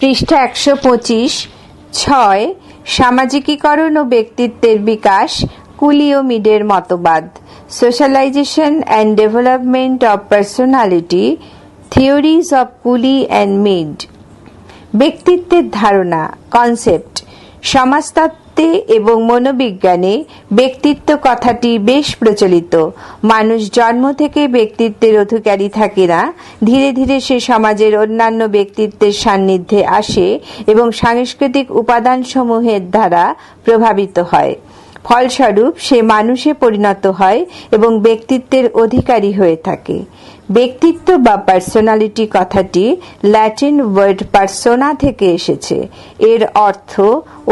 পৃষ্ঠা একশো পঁচিশ, ছয়, সামাজিকীকরণ ও ব্যক্তিত্বের বিকাশ কুলিও মিডের মতবাদ, socialization and development of personality, theories of Cooley and Mead. ব্যক্তিত্বের ধারণা, কনসেপ্ট, সমাজতত্ত্বে এবং মনোবিজ্ঞানে ব্যক্তিত্ব কথাটি বেশ প্রচলিত। মানুষ জন্ম থেকে ব্যক্তিত্বের অধিকারী থাকে না। ধীরে ধীরে সে সমাজের অন্যান্য ব্যক্তিত্বের সান্নিধ্যে আসে এবং সাংস্কৃতিক উপাদানসমূহের দ্বারা প্রভাবিত হয়। ফলস্বরূপ, সে মানুষে পরিণত হয় এবং ব্যক্তিত্বের অধিকারী হয়ে থাকে। ব্যক্তিত্ব বা পার্সোনালিটি কথাটি ল্যাটিন ওয়ার্ড পার্সোনা থেকে এসেছে। এর অর্থ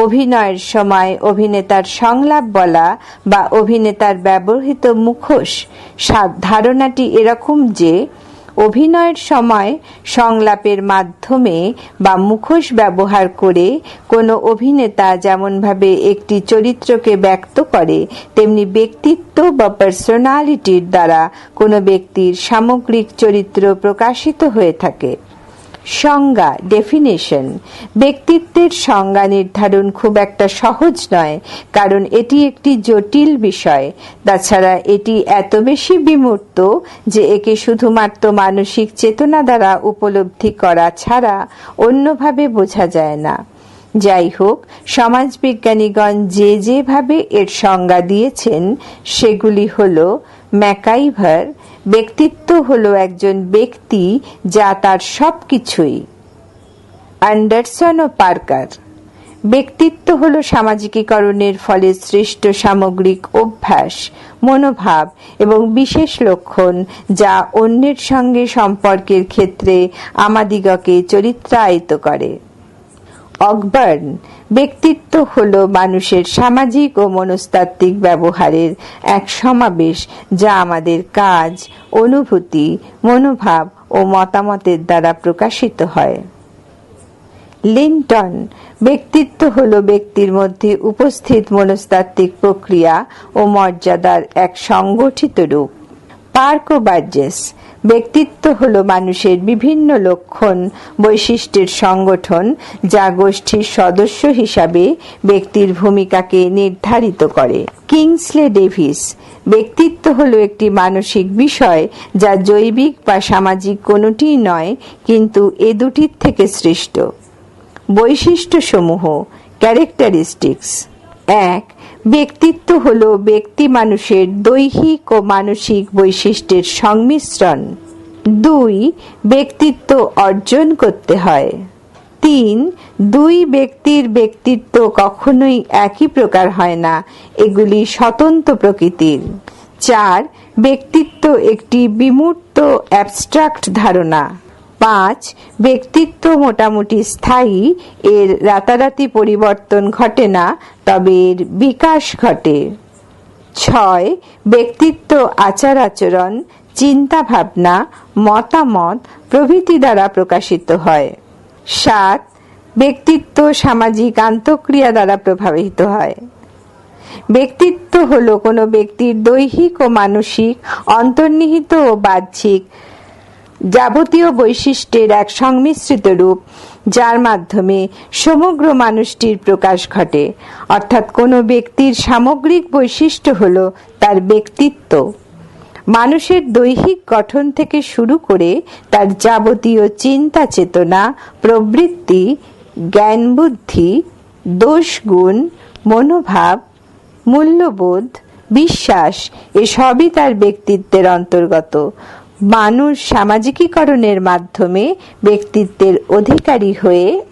অভিনয়ের সময় অভিনেতার সংলাপ বলা বা অভিনেতার ব্যবহৃত মুখোশ। ধারণাটি এরকম যে অভিনয়ের সময় সংলাপের মাধ্যমে বা মুখোশ ব্যবহার করে কোনো অভিনেতা যেমনভাবে একটি চরিত্রকে ব্যক্ত করে, তেমনি ব্যক্তিত্ব বা পার্সোনালিটির দ্বারা কোনো ব্যক্তির সামগ্রিক চরিত্র প্রকাশিত হয়ে থাকে। সংজ্ঞা ডেফিনেশন ব্যক্তিত্বের সংজ্ঞা নির্ধারণ খুব একটা সহজ নয়, কারণ এটি একটি জটিল বিষয়। তাছাড়া এটি এত বেশি বিমূর্ত যে একে শুধুমাত্র মানসিক চেতনা দ্বারা উপলব্ধি করা ছাড়া অন্যভাবে বোঝা যায় না। যাই হোক সমাজবিজ্ঞানীগণ যে যেভাবে এর সংজ্ঞা দিয়েছেন, সেগুলি হল ম্যাকাইভার ব্যক্তিত্ব হলো একজন ব্যক্তি যা তার সব কিছুই অ্যান্ডারসন ও পার্কার। ব্যক্তিত্ব হল সামাজিকীকরণের ফলে সৃষ্ট সামগ্রিক অভ্যাস, মনোভাব এবং বিশেষ লক্ষণ যা অন্যের সঙ্গে সম্পর্কের ক্ষেত্রে আমাদিগকে চরিত্রায়িত করে। অকবার্ন ব্যক্তিত্ব হল মানুষের সামাজিক ও মনস্তাত্ত্বিক ব্যবহারের এক সমাবেশ, যা আমাদের কাজ, অনুভূতি, মনোভাব ও মতামতের দ্বারা প্রকাশিত হয়। লিন্টন, ব্যক্তিত্ব হল ব্যক্তির মধ্যে উপস্থিত মনস্তাত্ত্বিক প্রক্রিয়া ও মর্যাদার এক সংগঠিত রূপ। Park Burgess. ব্যক্তিত্ব হল মানুষের বিভিন্ন লক্ষণ, বৈশিষ্ট্যের সংগঠন, যা গোষ্ঠীর সদস্য হিসাবে ব্যক্তির ভূমিকাকে নির্ধারিত করে। Kingsley Davis. ব্যক্তিত্ব হল একটি মানসিক বিষয়, যা জৈবিক বা সামাজিক কোনোটিই নয়, কিন্তু এ দুটির থেকে সৃষ্ট। বৈশিষ্ট্যসমূহ। ক্যারেক্টারিস্টিক্স। এক ব্যক্তিত্ব হল ব্যক্তি মানুষের দৈহিক ও মানসিক বৈশিষ্ট্যের সংমিশ্রণ। দুই, ব্যক্তিত্ব অর্জন করতে হয়। তিন, দুই ব্যক্তির ব্যক্তিত্ব কখনোই একই প্রকার হয় না, এগুলি স্বতন্ত্র প্রকৃতির। চার, ব্যক্তিত্ব একটি বিমূর্ত অ্যাবস্ট্রাক্ট ধারণা। পাঁচ, ব্যক্তিত্ব মোটামুটি স্থায়ী, এর রাতারাতি পরিবর্তন ঘটে না, তবে এর বিকাশ ঘটে। ছয়, ব্যক্তিত্ব আচার আচরণ, চিন্তা ভাবনা, মতামত প্রভৃতি দ্বারা প্রকাশিত হয়। সাত, ব্যক্তিত্ব সামাজিক আন্তঃক্রিয়া দ্বারা প্রভাবিত হয়। ব্যক্তিত্ব হলো কোনো ব্যক্তির দৈহিক ও মানসিক, অন্তর্নিহিত ও বাহ্যিক যাবতীয় বৈশিষ্ট্যের এক সংমিশ্রিত রূপ, যার মাধ্যমে সমগ্র মানুষটির প্রকাশ ঘটে। অর্থাৎ কোনো ব্যক্তির সামগ্রিক বৈশিষ্ট্য হল তার ব্যক্তিত্ব। মানুষের দৈহিক গঠন থেকে শুরু করে তার যাবতীয় চিন্তা চেতনা, প্রবৃত্তি, জ্ঞান বুদ্ধি দোষগুণ মনোভাব, মূল্যবোধ, বিশ্বাস, এসবই তার ব্যক্তিত্বের অন্তর্গত। মানুষ সামাজিকীকরণের মাধ্যমে ব্যক্তিত্বের অধিকারী হয়ে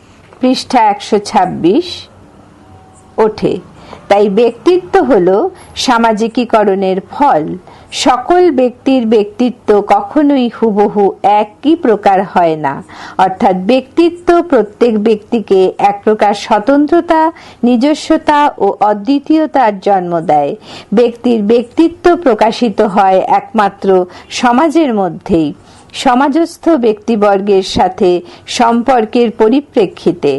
পৃষ্ঠা একশো ছাব্বিশ ওঠে। তাই ব্যক্তিত্ব হল সামাজিকীকরণের ফল। সকল ব্যক্তির ব্যক্তিত্ব কখনোই হুবহু একই প্রকার হয় না। অর্থাৎ ব্যক্তিত্ব প্রত্যেক ব্যক্তিকে এক প্রকার স্বতন্ত্রতা, নিজস্বতা ও অদ্বিতীয়তার জন্ম দেয়। ব্যক্তির ব্যক্তিত্ব প্রকাশিত হয় একমাত্র সমাজের মধ্যেই। সমাজস্থ ব্যক্তিবর্গের সাথে সম্পর্কের পরিপ্রেক্ষিতে।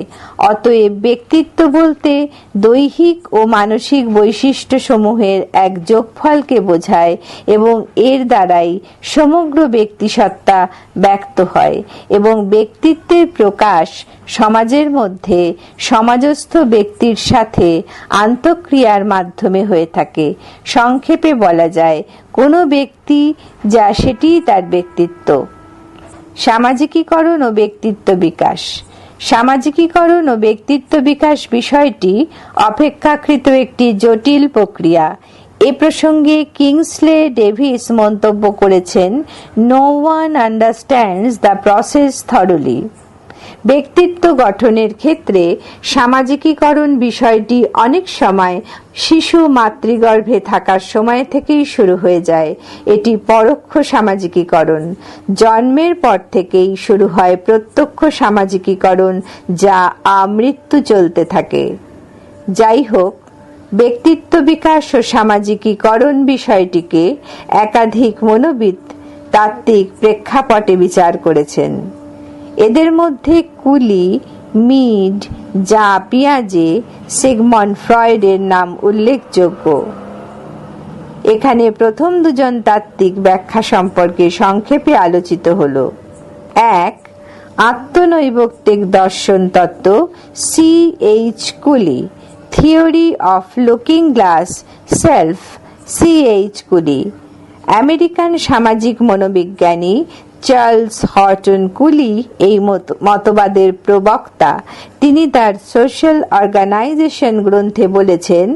অতএব ব্যক্তিত্ব বলতে দৈহিক ও মানসিক বৈশিষ্ট্যসমূহের এক যোগফলকে বোঝায় এবং এর দ্বারাই সমগ্র ব্যক্তিসত্তা ব্যক্ত হয় এবং ব্যক্তিত্বের প্রকাশ সমাজের মধ্যে সমাজস্থ ব্যক্তির সাথে আন্তঃক্রিয়ার মাধ্যমে হয়ে থাকে। সংক্ষেপে বলা যায় কোনো ব্যক্তি যা সেটিই তার ব্যক্তিত্ব। সামাজিকীকরণ ও ব্যক্তিত্ব বিকাশ। সামাজিকীকরণ ও ব্যক্তিত্ব বিকাশ বিষয়টি অপেক্ষাকৃত একটি জটিল প্রক্রিয়া। এ প্রসঙ্গে কিংসলে ডেভিস মন্তব্য করেছেন no one understands the process thoroughly ব্যক্তিত্ব গঠনের ক্ষেত্রে সামাজিকীকরণ বিষয়টি অনেক সময় শিশু মাতৃগর্ভে থাকার সময় থেকেই শুরু হয়ে যায়। এটি পরোক্ষ সামাজিকীকরণ। জন্মের পর থেকেই শুরু হয় প্রত্যক্ষ সামাজিকীকরণ, যা আমৃত্যু চলতে থাকে। যাই হোক ব্যক্তিত্ব বিকাশ ও সামাজিকীকরণ বিষয়টিকে একাধিক মনোবিদ তাত্ত্বিক প্রেক্ষাপটে বিচার করেছেন। এদের মধ্যে কুলি, মিড, যা পিয়াজে, সিগমন ফ্রয়েডের নাম উল্লেখযোগ্য। এখানে প্রথম দুজন তাত্ত্বিক ব্যাখ্যা সম্পর্কে সংক্ষেপে আলোচিত হল। এক, আত্মনৈবক্তিক দর্শন তত্ত্ব C H Cooley, theory of looking glass, self C H Cooley. American সামাজিক মনোবিজ্ঞানী চার্লস হটন কুলি এই মতবাদের প্রবক্তা, তিনি তার সোশ্যাল অর্গানাইজেশন গ্রন্থে বলেছেন,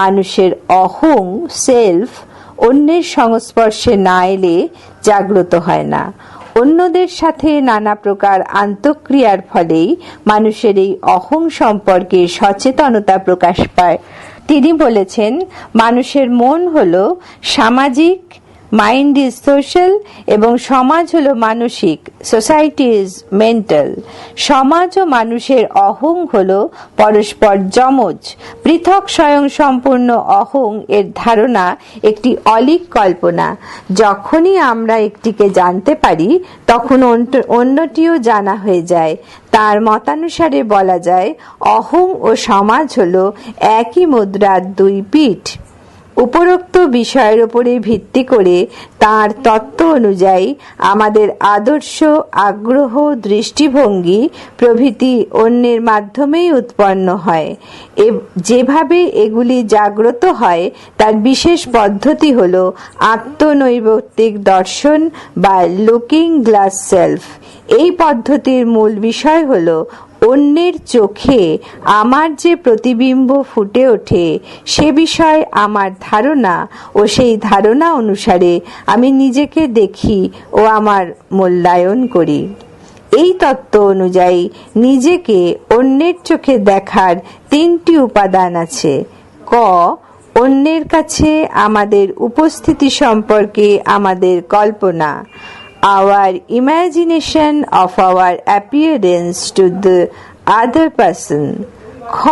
মানুষের অহং, সেলফ, অন্যের সংস্পর্শে না এলে জাগ্রত হয় না। অন্যদের সাথে নানা প্রকার আন্তঃক্রিয়ার ফলেই মানুষের এই অহং সম্পর্কে সচেতনতা প্রকাশ পায়। তিনি বলেছেন, মানুষের মন হল সামাজিক মাইন্ড ইজ সোশ্যাল এবং সমাজ হলো মানসিক। সোসাইটি ইজ মেন্টাল সমাজ ও মানুষের অহং হলো পরস্পর যমজ। পৃথক স্বয়ং সম্পূর্ণ অহং এর ধারণা একটি অলিক কল্পনা। যখনই আমরা একটিকে জানতে পারি, তখন অন্যটিও জানা হয়ে যায়। তার মতানুসারে বলা যায়, অহং ও সমাজ হলো একই মুদ্রার দুই পিঠ। উপরোক্ত বিষয়ের উপরে ভিত্তি করে তার তত্ত্ব অনুযায়ী আমাদের আদর্শ, আগ্রহ, দৃষ্টিভঙ্গি প্রভৃতি অন্যের মাধ্যমেই উৎপন্ন হয়। যেভাবে এগুলি জাগ্রত হয়, তার বিশেষ পদ্ধতি হল আত্মনৈবত্তিক দর্শন বা লুকিং গ্লাস সেলফ। এই পদ্ধতির মূল বিষয় হল অন্যের চোখে আমার যে প্রতিবিম্ব ফুটে ওঠে, সে বিষয়ে আমার ধারণা ও সেই ধারণা অনুসারে আমি নিজেকে দেখি ও আমার মূল্যায়ন করি। এই তত্ত্ব অনুযায়ী নিজেকে অন্যের চোখে দেখার তিনটি উপাদান আছে। ক, অন্যের কাছে আমাদের উপস্থিতি সম্পর্কে আমাদের কল্পনা। Our imagination of our appearance to the other person. খ,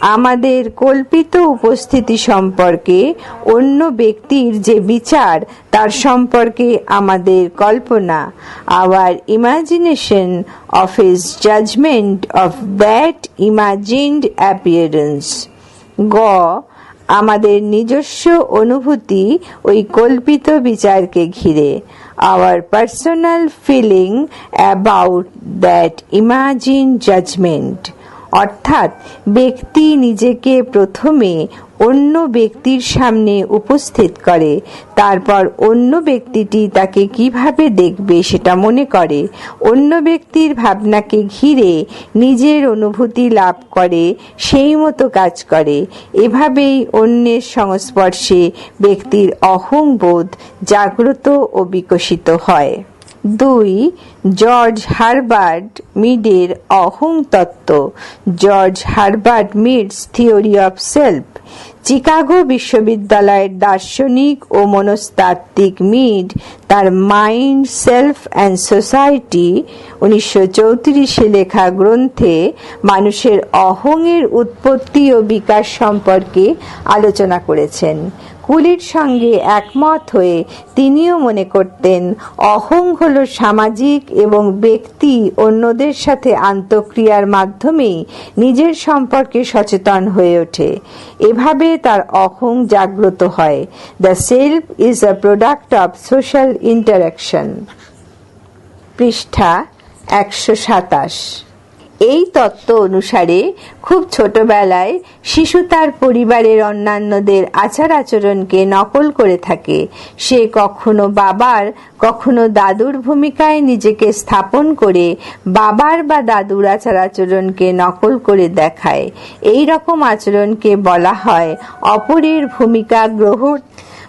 আমাদের কল্পিত উপস্থিতি সম্পর্কে অন্য ব্যক্তির যে বিচার, তার সম্পর্কে আমাদের কল্পনা। Our imagination of his judgement of that imagined appearance গ, আমাদের নিজস্ব অনুভূতি ওই কল্পিত বিচারকে ঘিরে। Our personal feeling about that imagined judgment অর্থাৎ ব্যক্তি নিজেকে প্রথমে অন্য ব্যক্তির সামনে উপস্থিত করে, তারপর অন্য ব্যক্তিটি তাকে কীভাবে দেখবে সেটা মনে করে। অন্য ব্যক্তির ভাবনাকে ঘিরে নিজের অনুভূতি লাভ করে, সেই মতো কাজ করে। এভাবেই অন্যের সংস্পর্শে ব্যক্তির অহংবোধ জাগ্রত ও বিকশিত হয়। দুই জর্জ হারবার্ট মিডের অহং তত্ত্ব। George Herbert Mead's theory of self, Chicago বিশ্ববিদ্যালয়ের দার্শনিক ও মনস্তাত্ত্বিক মিড, তার মাইন্ড, সেলফ অ্যান্ড সোসাইটি। উনিশশো চৌত্রিশে লেখা গ্রন্থে মানুষের অহংয়ের উৎপত্তি ও বিকাশ সম্পর্কে আলোচনা করেছেন। কুলির সঙ্গে একমত হয়ে তিনিও মনে করতেন, অহং হল সামাজিক এবং ব্যক্তি অন্যদের সাথে আন্তঃক্রিয়ার মাধ্যমেই নিজের সম্পর্কে সচেতন হয়ে ওঠে। এভাবে তার অহং জাগ্রত হয়। The self is a product of social interaction. পৃষ্ঠা একশো সাতাশ। এই তত্ত্ব অনুসারে খুব ছোটবেলায় শিশু তার পরিবারের অন্যান্যদের আচার আচরণকে নকল করে থাকে। সে কখনো বাবার, কখনো দাদুর ভূমিকায় নিজেকে স্থাপন করে বাবার বা দাদুর আচার আচরণকে নকল করে দেখায়। এই রকম আচরণকে বলা হয় অপরের ভূমিকা গ্রহণ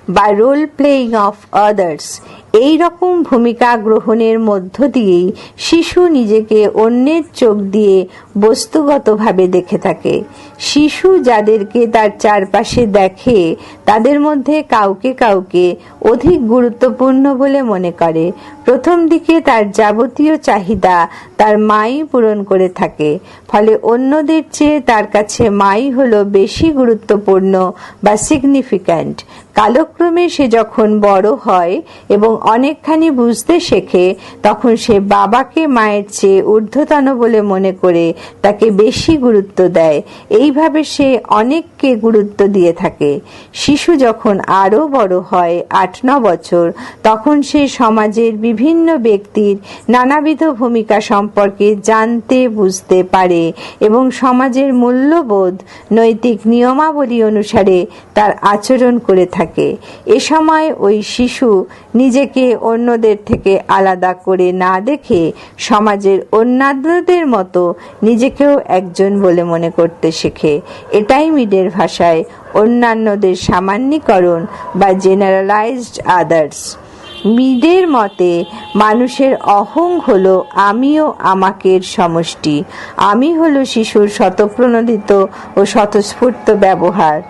বা রোল প্লেইং অফ আদার্স এই রকম ভূমিকা গ্রহণের মধ্য দিয়েই শিশু নিজেকে অন্যের চোখ দিয়ে বস্তুগতভাবে দেখে থাকে। শিশু যাদেরকে তার চারপাশে দেখে, তাদের মধ্যে কাউকে কাউকে অধিক গুরুত্বপূর্ণ বলে মনে করে। প্রথম দিকে তার যাবতীয় চাহিদা তার মাই পূরণ করে থাকে। ফলে অন্যদের চেয়ে তার কাছে মাই হলো বেশি গুরুত্বপূর্ণ বা সিগনিফিক্যান্ট কালক্রমে সে যখন বড় হয় এবং অনেকখানি বুঝতে শেখে, তখন সে বাবাকে মায়ের চেয়ে ঊর্ধ্বতন বলে মনে করে তাকে বেশি গুরুত্ব দেয়। এইভাবে সে অনেককে গুরুত্ব দিয়ে থাকে। শিশু যখন আরও বড় হয় আট, ন বছর। তখন সে সমাজের বিভিন্ন ব্যক্তির নানাবিধ ভূমিকা সম্পর্কে জানতে, বুঝতে পারে এবং সমাজের মূল্যবোধ নৈতিক নিয়মাবলী অনুসারে তার আচরণ করে থাকে। এ সময় ওই শিশু নিজেকে অন্যদের থেকে আলাদা করে না দেখে সমাজের অন্যান্যদের মতো নিজেকেও একজন বলে মনে করতে শেখে। এটাই মিডের ভাষায় অন্যান্যদের সামান্যীকরণ বা জেনারেলাইজড আদার্স মিদের মতে, মানুষের অহং হল, আমিও আমাকের সমষ্টি। আমি হলো শিশুর স্বতঃপ্রণোদিত ও স্বতঃস্ফূর্ত ব্যবহার।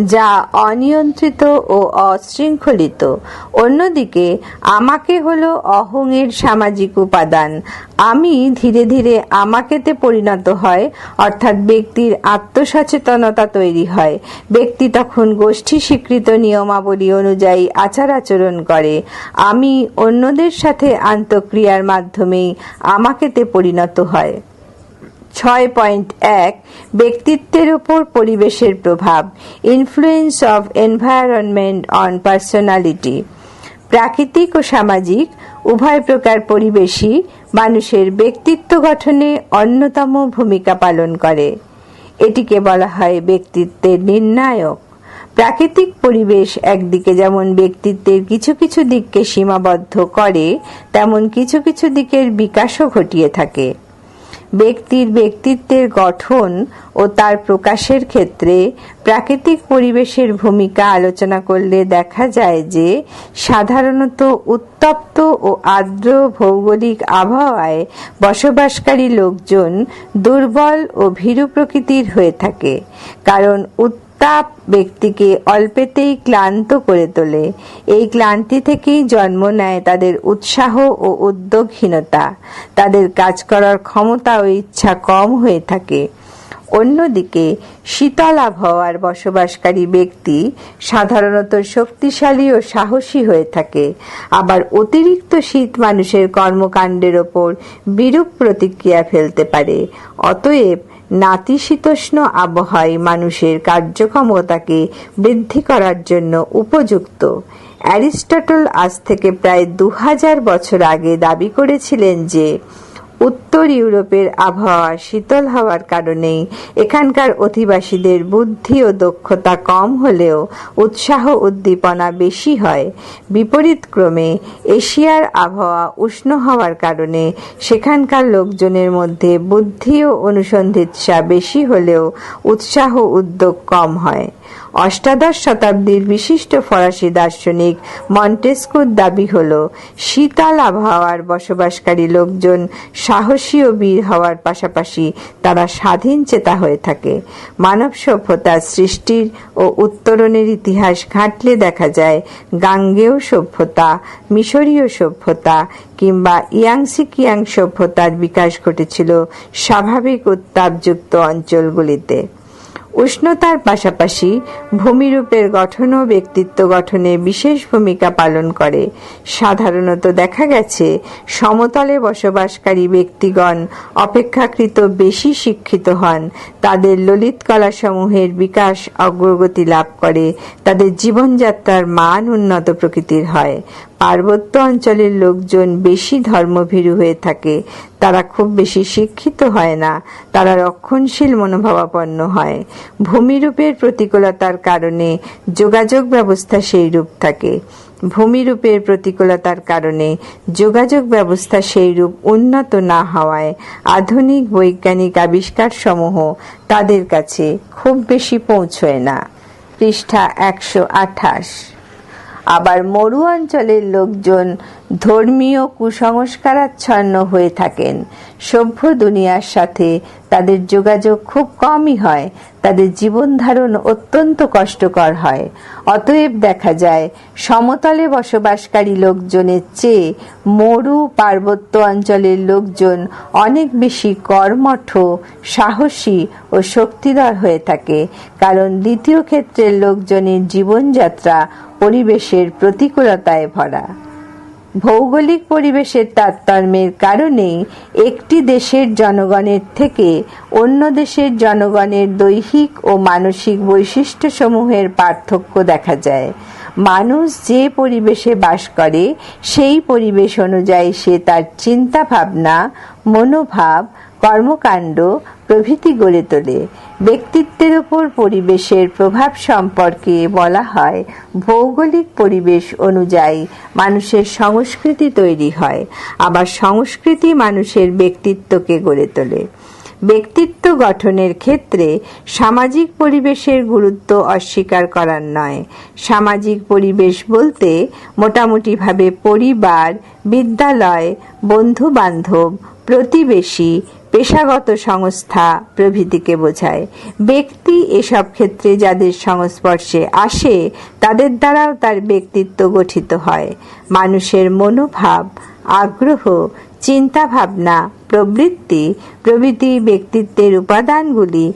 যা অনিয়ন্ত্রিত ও অশৃঙ্খলিত। অন্যদিকে, আমাকে হলো অহংয়ের সামাজিক উপাদান। আমি ধীরে ধীরে আমাকেতে পরিণত হয়, অর্থাৎ ব্যক্তির আত্মসচেতনতা তৈরি হয়। ব্যক্তি তখন গোষ্ঠী স্বীকৃত নিয়মাবলী অনুযায়ী আচার আচরণ করে। আমি অন্যদের সাথে আন্তঃক্রিয়ার মাধ্যমেই আমাকেতে পরিণত হয়। ছয় পয়েন্ট এক ব্যক্তিত্বের উপর পরিবেশের প্রভাব influence of environment on personality প্রাকৃতিক ও সামাজিক, উভয় প্রকার পরিবেশই মানুষের ব্যক্তিত্ব গঠনে অন্যতম ভূমিকা পালন করে। এটিকে বলা হয় ব্যক্তিত্বের নির্ণায়ক। প্রাকৃতিক পরিবেশ একদিকে যেমন ব্যক্তিত্বের কিছু কিছু দিককে সীমাবদ্ধ করে, তেমন কিছু কিছু দিকের বিকাশও ঘটিয়ে থাকে। ব্যক্তির ব্যক্তিত্বের গঠন ও তার প্রকাশের ক্ষেত্রে প্রাকৃতিক পরিবেশের ভূমিকা আলোচনা করলে দেখা যায় যে সাধারণত উত্তপ্ত ও আর্দ্র ভৌগোলিক আবহাওয়ায় বসবাসকারী লোকজন দুর্বল ও ভীরু প্রকৃতির হয়ে থাকে। কারণ তাপ ব্যক্তিকে অল্পেতেই ক্লান্ত করে তোলে। এই ক্লান্তি থেকেই জন্ম নেয় তাদের উৎসাহ ও উদ্যোগহীনতা। তাদের কাজ করার ক্ষমতা ও ইচ্ছা কম হয়ে থাকে। অন্যদিকে, শীতল আবহাওয়ার বসবাসকারী ব্যক্তি সাধারণত শক্তিশালী ও সাহসী হয়ে থাকে। আবার অতিরিক্ত শীত মানুষের কর্মকাণ্ডের ওপর বিরূপ প্রতিক্রিয়া ফেলতে পারে। অতএব নাতিশীতোষ্ণ আবহাওয়ায় মানুষের কার্যক্ষমতাকে বৃদ্ধি করার জন্য উপযুক্ত। অ্যারিস্টটল আজ থেকে প্রায় দু হাজার বছর আগে দাবি করেছিলেন যে উত্তর ইউরোপের আবহাওয়া শীতল হওয়ার কারণেই এখানকার অধিবাসীদের বুদ্ধি ও দক্ষতা কম হলেও উৎসাহ উদ্দীপনা বেশি হয়। বিপরীত ক্রমে এশিয়ার আবহাওয়া উষ্ণ হওয়ার কারণে সেখানকার লোকজনের মধ্যে বুদ্ধি ও অনুসন্ধিৎসা বেশি হলেও উৎসাহ উদ্যোগ কম হয়। অষ্টাদশ শতাব্দীর বিশিষ্ট ফরাসি দার্শনিক মন্টেস্কুর দাবি হল, শীতল আবহাওয়ার বসবাসকারী লোকজন সাহসী ও বীর হওয়ার পাশাপাশি তারা স্বাধীন চেতা হয়ে থাকে। মানব সভ্যতার সৃষ্টির ও উত্তরণের ইতিহাস ঘাঁটলে দেখা যায়, গাঙ্গেয় সভ্যতা, মিশরীয় সভ্যতা কিংবা ইয়াংসি কিয়াং সভ্যতার বিকাশ ঘটেছিল স্বাভাবিক উত্তাপযুক্ত অঞ্চলগুলিতে। উষ্ণতার পাশাপাশি ভূমিরূপের গঠনও ব্যক্তিত্ব গঠনে বিশেষ ভূমিকা পালন করে। সাধারণত দেখা গেছে, সমতলে বসবাসকারী ব্যক্তিগণ অপেক্ষাকৃত বেশি শিক্ষিত হন। তাদের ললিত কলাসমূহের বিকাশ অগ্রগতি লাভ করে। তাদের জীবনযাত্রার মান উন্নত প্রকৃতির হয়। পার্বত্য অঞ্চলের লোকজন বেশি ধর্মভীরু হয়ে থাকে। তারা খুব বেশি শিক্ষিত হয় না। তারা রক্ষণশীল মনোভাবাপন্ন হয়। ভূমিরূপের প্রতিকূলতার কারণে যোগাযোগ ব্যবস্থা সেই রূপ থাকে। ভূমিরূপের প্রতিকূলতার কারণে যোগাযোগ ব্যবস্থা সেই রূপ উন্নত না হওয়ায় আধুনিক বৈজ্ঞানিক আবিষ্কারসমূহ তাদের কাছে খুব বেশি পৌঁছয় না। পৃষ্ঠা একশো আঠাশ। আবার মরু অঞ্চলের লোকজন ধর্মীয় কুসংস্কারাচ্ছন্ন হয়ে থাকেন। সভ্য দুনিয়ার সাথে তাদের যোগাযোগ খুব কমই হয়। তাদের জীবন ধারণ অত্যন্ত কষ্টকর হয়। অতএব দেখা যায়, সমতলে বসবাসকারী লোকজনের চেয়ে মরু পার্বত্য অঞ্চলের লোকজন অনেক বেশি কর্মঠ, সাহসী ও শক্তিধর হয়ে থাকে। কারণ দ্বিতীয় ক্ষেত্রের লোকজনের জীবনযাত্রা পরিবেশের প্রতিকূলতায় ভরা। ভৌগোলিক পরিবেশের তারতম্যের কারণে একটি দেশের জনগণের থেকে অন্য দেশের জনগণের দৈহিক ও মানসিক বৈশিষ্ট্য সমূহের পার্থক্য দেখা যায়। মানুষ যে পরিবেশে বাস করে, সেই পরিবেশ অনুযায়ী সে তার চিন্তা ভাবনা মনোভাব কর্মকাণ্ড প্রভৃতি গড়ে তোলে। ব্যক্তিত্বের উপর পরিবেশের প্রভাব সম্পর্কে বলা হয়, ভৌগোলিক পরিবেশ অনুযায়ী মানুষের সংস্কৃতি তৈরি হয়, আবার সংস্কৃতি মানুষের ব্যক্তিত্বকে গড়ে তোলে। ব্যক্তিত্ব গঠনের ক্ষেত্রে সামাজিক পরিবেশের গুরুত্ব অস্বীকার করার নয়। সামাজিক পরিবেশ বলতে মোটামুটিভাবে পরিবার, বিদ্যালয় বন্ধু বান্ধব প্রতিবেশী পেশাগত সংস্থা প্রভৃতিকে বোঝায়। ব্যক্তি এসব ক্ষেত্রে যাদের সংস্পর্শে আসে, তাদের দ্বারাও তার ব্যক্তিত্ব গঠিত হয়। মানুষের মনোভাব, আগ্রহ চিন্তা ভাবনা প্রবৃত্তি, প্রভৃতি ব্যক্তিত্বের উপাদানগুলি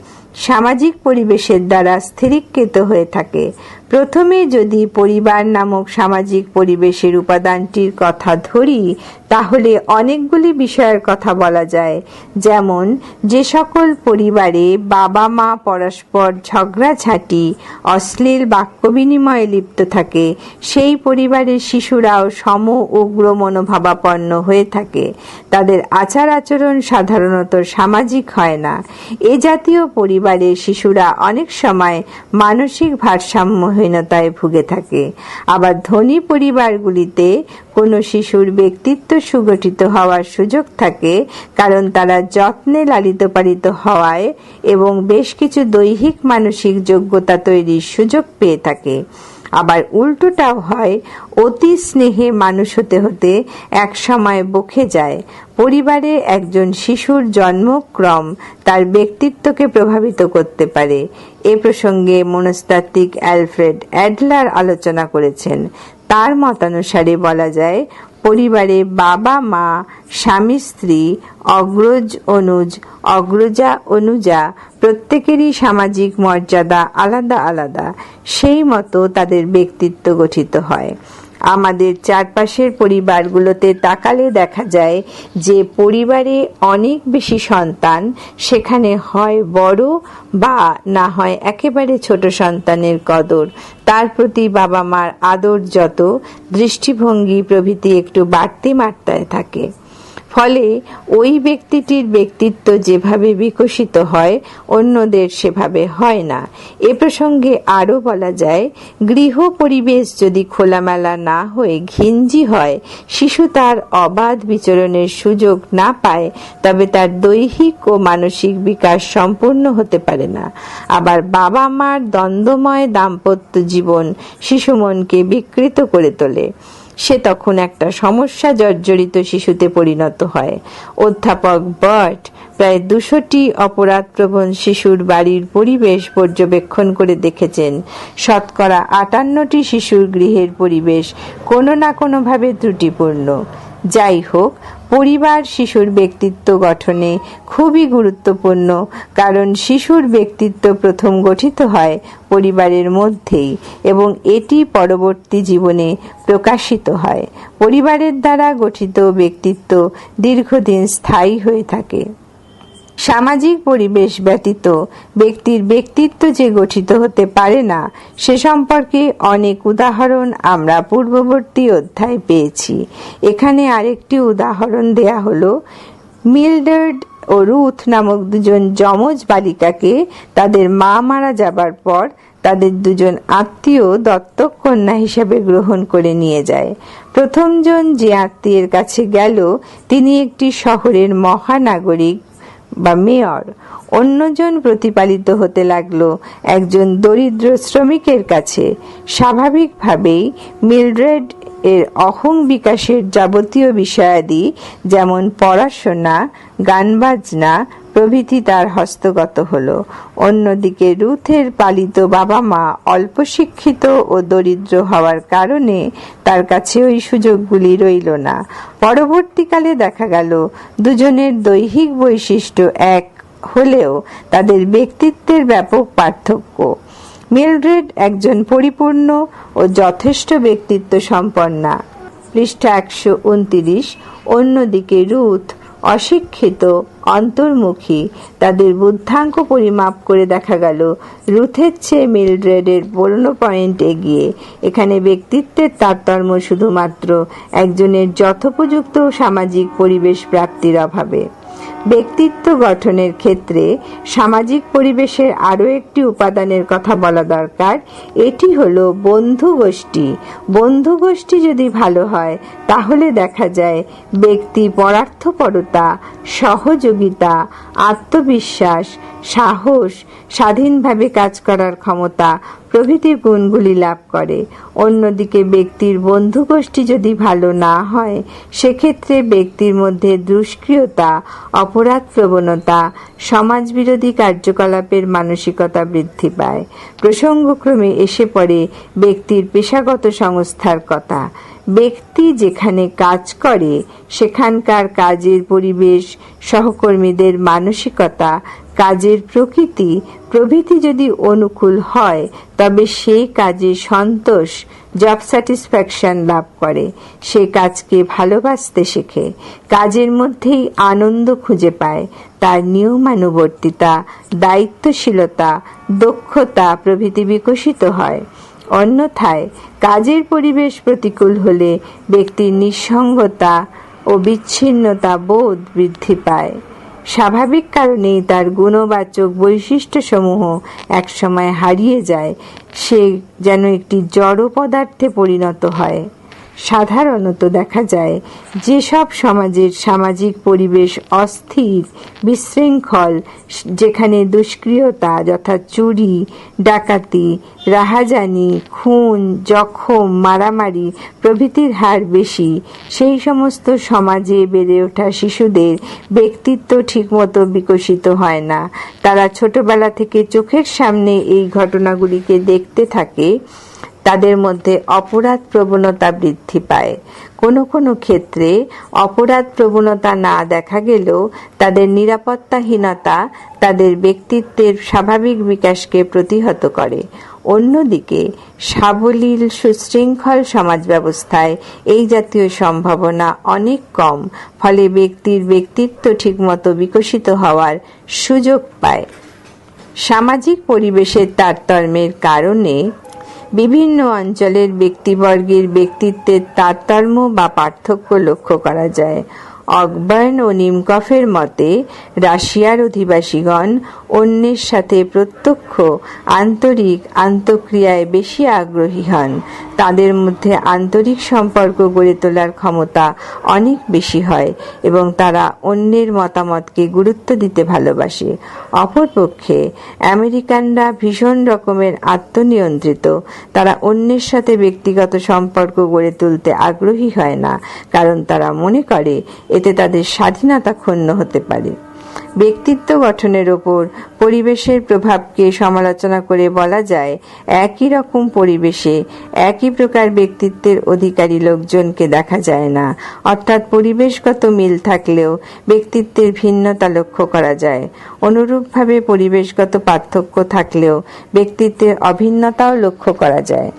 সামাজিক পরিবেশের দ্বারা স্থিরীকৃত হয়ে থাকে। প্রথমে যদি পরিবার নামক সামাজিক পরিবেশের উপাদানটির কথা ধরি, তাহলে অনেকগুলি বিষয়ের কথা বলা যায়। যেমন, যে সকল পরিবারে বাবা মা পরস্পর ঝগড়াঝাঁটি, অশ্লীল বাক্য বিনিময়ে লিপ্ত থাকে, সেই পরিবারের শিশুরাও সম উগ্র মনোভাবাপন্ন হয়ে থাকে। তাদের আচার আচরণ সাধারণত সামাজিক হয় না। এ জাতীয় পরিবারের শিশুরা অনেক সময় মানসিক ভারসাম্যহীনতায় ভুগে থাকে। আবার ধনী পরিবারগুলিতে কোনো শিশুর ব্যক্তিত্ব সুগঠিত হওয়ার সুযোগ থাকে, কারণ তারা যত্নে লালিত পালিত হওয়ায় এবং বেশ কিছু দৈহিক মানসিক যোগ্যতা তৈরির সুযোগ পেয়ে থাকে। আবার উল্টোটাও হয়, অতি স্নেহে মানুষ হতে হতে এক সময় বকে যায়। পরিবারে একজন শিশুর জন্মক্রম তার ব্যক্তিত্বকে প্রভাবিত করতে পারে। এ প্রসঙ্গে মনস্তাত্ত্বিক অ্যালফ্রেড অ্যাডলার আলোচনা করেছেন। তার মতানুসারে বলা যায় পরিবারে বাবা, মা, স্বামী, স্ত্রী, অগ্রজ, অনুজ, অগ্রজা, অনুজা, প্রত্যেকেরই সামাজিক মর্যাদা আলাদা আলাদা। সেই মতো তাদের ব্যক্তিত্ব গঠিত হয়। আমাদের চারপাশের পরিবারগুলোতে তাকালে দেখা যায় যে পরিবারে অনেক বেশি সন্তান, সেখানে হয় বড় বা না হয় একেবারে ছোট সন্তানের কদর। তার প্রতি বাবা মার আদর যত, দৃষ্টিভঙ্গি প্রভৃতি একটু বাড়তি মাত্রায় থাকে। ফলে ওই ব্যক্তিটির ব্যক্তিত্ব যেভাবে বিকশিত হয়, অন্যদের সেভাবে হয় না। এ প্রসঙ্গে আরও বলা যায়, গৃহ পরিবেশ যদি খোলামেলা না হয়ে ঘিঞ্জি হয়, শিশু তার অবাধ বিচরণের সুযোগ না পায়, তবে তার দৈহিক ও মানসিক বিকাশ সম্পূর্ণ হতে পারে না। আবার বাবা মার দ্বন্দ্বময় দাম্পত্য জীবন শিশু মনকে বিকৃত করে তোলে। সে তখন একটা সমস্যা জর্জরিত শিশুতে পরিণত হয়। অধ্যাপক বার্ট প্রায় দুশোটি অপরাধপ্রবণ শিশুর বাড়ির পরিবেশ পর্যবেক্ষণ করে দেখেছেন। শতকরা আটান্নটি শিশুর গৃহের পরিবেশ কোনো না কোনোভাবে ত্রুটিপূর্ণ। যাই হোক পরিবার শিশুর ব্যক্তিত্ব গঠনে খুবই গুরুত্বপূর্ণ, কারণ শিশুর ব্যক্তিত্ব প্রথম গঠিত হয় পরিবারের মধ্যেই এবং এটি পরবর্তী জীবনে প্রকাশিত হয়। পরিবারের দ্বারা গঠিত ব্যক্তিত্ব দীর্ঘদিন স্থায়ী হয়ে থাকে। সামাজিক পরিবেশ ব্যতীত ব্যক্তির ব্যক্তিত্ব যে গঠিত হতে পারে না, সে সম্পর্কে অনেক উদাহরণ আমরা পূর্ববর্তী অধ্যায় পেয়েছি। এখানে আরেকটি উদাহরণ দেয়া হলো, মিলডার্ড ও রুথ নামক দুজন যমজ বালিকাকে তাদের মা মারা যাবার পর তাদের দুজন আত্মীয় দত্তক কন্যা হিসেবে গ্রহণ করে নিয়ে যায়। প্রথমজন যে আত্মীয়ের কাছে গেল, তিনি একটি শহরের মহানাগরিক বা মেয়র, অন্যজন প্রতিপালিত হতে লাগল একজন দরিদ্র শ্রমিকের কাছে। স্বাভাবিকভাবেই মিলড্রেড এর অহং বিকাশের যাবতীয় বিষয়াদি, যেমন পড়াশোনা গান বাজনা প্রভৃতি তার হস্তগত হল। অন্যদিকে রুথের পালিত বাবা মা অল্প শিক্ষিত ও দরিদ্র হওয়ার কারণে তার কাছে ওই সুযোগগুলি রইল না। পরবর্তীকালে দেখা গেল, দুজনের দৈহিক বৈশিষ্ট্য এক হলেও তাদের ব্যক্তিত্বের ব্যাপক পার্থক্য। মিলড্রেড একজন পরিপূর্ণ ও যথেষ্ট ব্যক্তিত্ব সম্পন্না। পৃষ্ঠা একশো উনতিরিশ। অন্যদিকে রুথ অশিক্ষিত, অন্তর্মুখী। তাদের বুদ্ধাঙ্ক পরিমাপ করে দেখা গেল, রুথের চেয়ে মিলড্রেডের পুরনো পয়েন্ট এগিয়ে। এখানে ব্যক্তিত্বের তারতম্য শুধুমাত্র একজনের যথোপযুক্ত সামাজিক পরিবেশ প্রাপ্তির অভাবে। ব্যক্তিত্ব গঠনের ক্ষেত্রে সামাজিক পরিবেশের আরও একটি উপাদানের কথা বলা দরকার। এটি হলো বন্ধু গোষ্ঠী। বন্ধু গোষ্ঠী যদি ভালো হয়, তাহলে দেখা যায় ব্যক্তি পরার্থপরতা, সহযোগিতা, আত্মবিশ্বাস, সাহস, স্বাধীনভাবে কাজ করার ক্ষমতা প্রভৃতি গুণগুলি লাভ করে। অন্যদিকে ব্যক্তির বন্ধু গোষ্ঠী যদি ভালো না হয়, সেক্ষেত্রে ব্যক্তির মধ্যে দুষ্ক্রিয়তা, অপরাধ প্রবণতা, সমাজবিরোধী কার্যকলাপের মানসিকতা বৃদ্ধি পায়। প্রসঙ্গক্রমে এসে পড়ে ব্যক্তির পেশাগত সংস্থার কথা। ব্যক্তি যেখানে কাজ করে, সেখানকার কাজের পরিবেশ, সহকর্মীদের মানসিকতা, কাজের প্রকৃতি, প্রভৃতি যদি অনুকূল হয়, তবে সে কাজে সন্তোষ জব স্যাটিসফ্যাকশন লাভ করে। সে কাজকে ভালোবাসতে শেখে, কাজের মধ্যেই আনন্দ খুঁজে পায়। তার নিয়মানুবর্তিতা, দায়িত্বশীলতা, দক্ষতা প্রভৃতি বিকশিত হয়। অন্যথায় কাজের পরিবেশ প্রতিকূল হলে ব্যক্তির নিঃসঙ্গতা ও বিচ্ছিন্নতা বোধ বৃদ্ধি পায়। স্বাভাবিক কারণেই তার গুণবাচক বৈশিষ্ট্যসমূহ একসময় হারিয়ে যায়, সে যেন একটি জড় পদার্থে পরিণত হয়। সাধারণত দেখা যায় যেসব সমাজের সামাজিক পরিবেশ অস্থির, বিশৃঙ্খল, যেখানে দুষ্ক্রিয়তা যথা চুরি, ডাকাতি, রাহাজানি, খুন, জখম, মারামারি প্রভৃতির হার বেশি, সেই সমস্ত সমাজে বেড়ে ওঠা শিশুদের ব্যক্তিত্ব ঠিকমতো বিকশিত হয় না। তারা ছোটবেলা থেকে চোখের সামনে এই ঘটনাগুলিকে দেখতে থাকে। তাদের মধ্যে অপরাধ প্রবণতা বৃদ্ধি পায়। কোনো কোনো ক্ষেত্রে অপরাধ প্রবণতা না দেখা গেলেও তাদের নিরাপত্তাহীনতা তাদের ব্যক্তিত্বের স্বাভাবিক বিকাশকে প্রতিহত করে। অন্যদিকে, সাবলীল সুশৃঙ্খল সমাজ ব্যবস্থায় এই জাতীয় সম্ভাবনা অনেক কম, ফলে ব্যক্তির ব্যক্তিত্ব ঠিকমতো বিকশিত হওয়ার সুযোগ পায়। সামাজিক পরিবেশের তারতম্যের কারণে বিভিন্ন অঞ্চলের ব্যক্তিবর্গের ব্যক্তিত্বের তারতম্য বা পার্থক্য লক্ষ্য করা যায়। অকবার্ন ও নিমকফের মতে, রাশিয়ার অধিবাসীগণ অন্যের সাথে প্রত্যক্ষ, আন্তরিক, আন্তক্রিয়ায় বেশি আগ্রহী হন। তাদের মধ্যে আন্তরিক সম্পর্ক গড়ে তোলার ক্ষমতা অনেক বেশি হয় এবং তারা অন্যের মতামতকে গুরুত্ব দিতে ভালোবাসে। অপরপক্ষে, আমেরিকানরা ভীষণ রকমের আত্মনিয়ন্ত্রিত। তারা অন্যের সাথে ব্যক্তিগত সম্পর্ক গড়ে তুলতে আগ্রহী হয় না, কারণ তারা মনে করে এতে তাদের স্বাধীনতা ক্ষুণ্ণ হতে পারে। ব্যক্তিত্ব গঠনের ওপর পরিবেশের প্রভাবকে সমালোচনা করে বলা যায়, একই রকম পরিবেশে একই প্রকার ব্যক্তিত্বের অধিকারী লোকজনকে দেখা যায় না। অর্থাৎ পরিবেশগত মিল থাকলেও ব্যক্তিত্বের ভিন্নতা লক্ষ্য করা যায়। অনুরূপভাবে পরিবেশগত পার্থক্য থাকলেও ব্যক্তিত্বের অভিন্নতাও লক্ষ্য করা যায়।